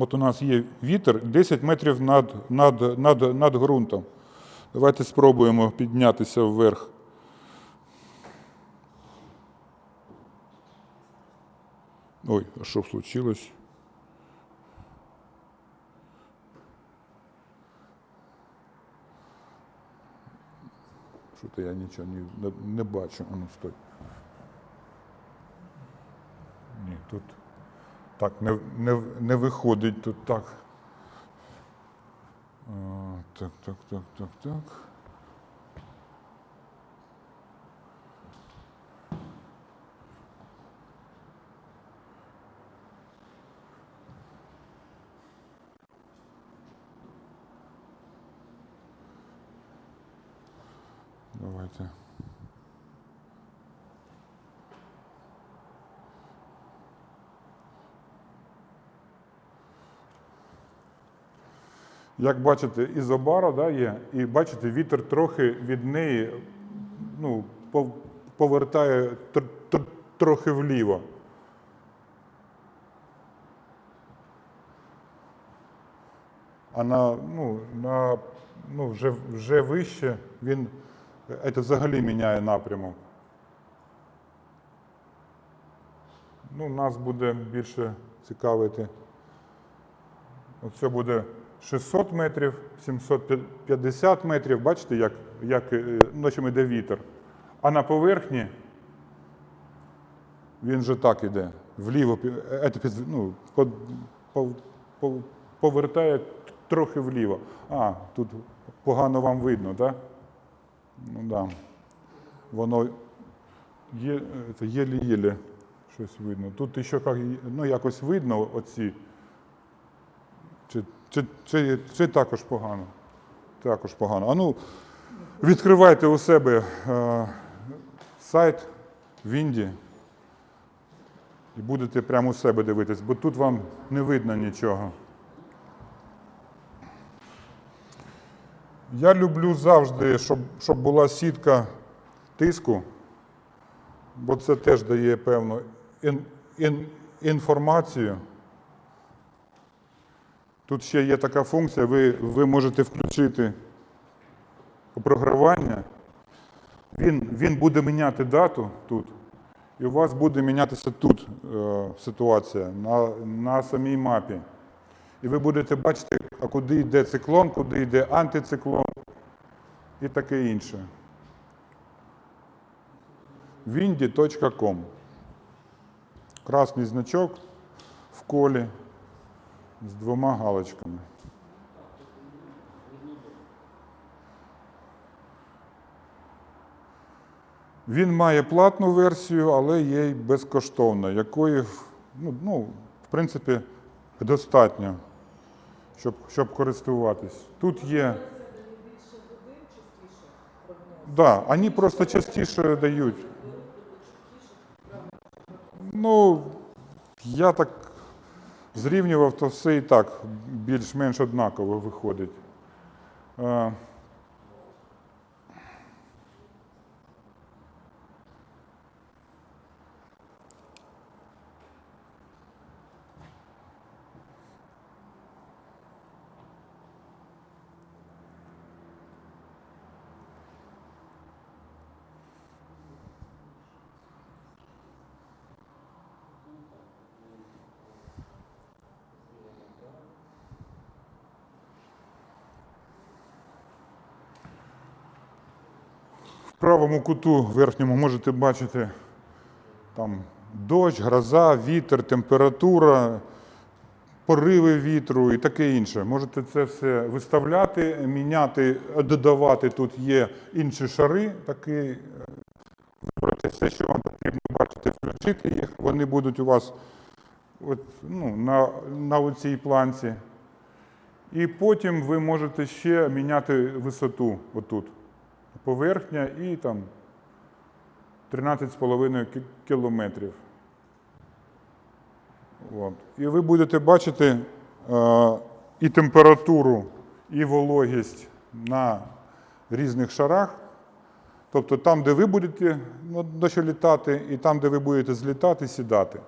От у нас є вітер 10 метрів над, над, над, над ґрунтом. Давайте спробуємо піднятися вверх. Ой, а що случилось? Що-то я нічого не, не, бачу. Ну стой. Ні, тут так не, не, не виходить тут так. А, так, так, так, так, так. Давайте. Як бачите, ізобара да, є, і бачите, вітер трохи від неї ну, повертає тр- тр- трохи вліво. А на, ну, на, ну, вже, вже вище він це взагалі міняє напрямок. Ну, нас буде більше цікавити. Оце буде 600 метрів, 750 метрів. Бачите, як, як е, ночами йде вітер. А на поверхні він же так іде. Вліво, е, ну, по- по- по- повертає трохи вліво. А, тут погано вам видно, так? Ну да. Воно є, це єлі-єлі щось видно. Тут ще ну, якось видно оці. Чи, чи, чи, чи також погано? Також погано. А ну, відкривайте у себе е, сайт Вінді і будете прямо у себе дивитись, бо тут вам не видно нічого. Я люблю завжди, щоб, щоб була сітка тиску, бо це теж дає певну ін, ін, інформацію. Тут ще є така функція, ви, ви можете включити програвання. Він, він буде міняти дату тут, і у вас буде мінятися тут е, ситуація на, на самій мапі. І ви будете бачити, а куди йде циклон, куди йде антициклон і таке інше. windy.com. Красний значок в колі з двома галочками. Він має платну версію, але є й безкоштовна, якої ну, ну, в принципі достатньо, щоб, щоб користуватись. Тут є. Да, вони просто частіше дають. Ну, я так зрівнював, то все і так більш-менш однаково виходить. Правому куту верхньому можете бачити там дощ, гроза, вітер, температура, пориви вітру і таке інше. Можете це все виставляти, міняти, додавати. Тут є інші шари, такі, вибрати все, що вам потрібно бачити, включити їх. Вони будуть у вас от, ну, на, на цій планці. І потім ви можете ще міняти висоту отут. Поверхня і там 13,5 кілометрів. От. І ви будете бачити е, і температуру, і вологість на різних шарах. Тобто там, де ви будете ну, до що літати, і там, де ви будете злітати, сідати.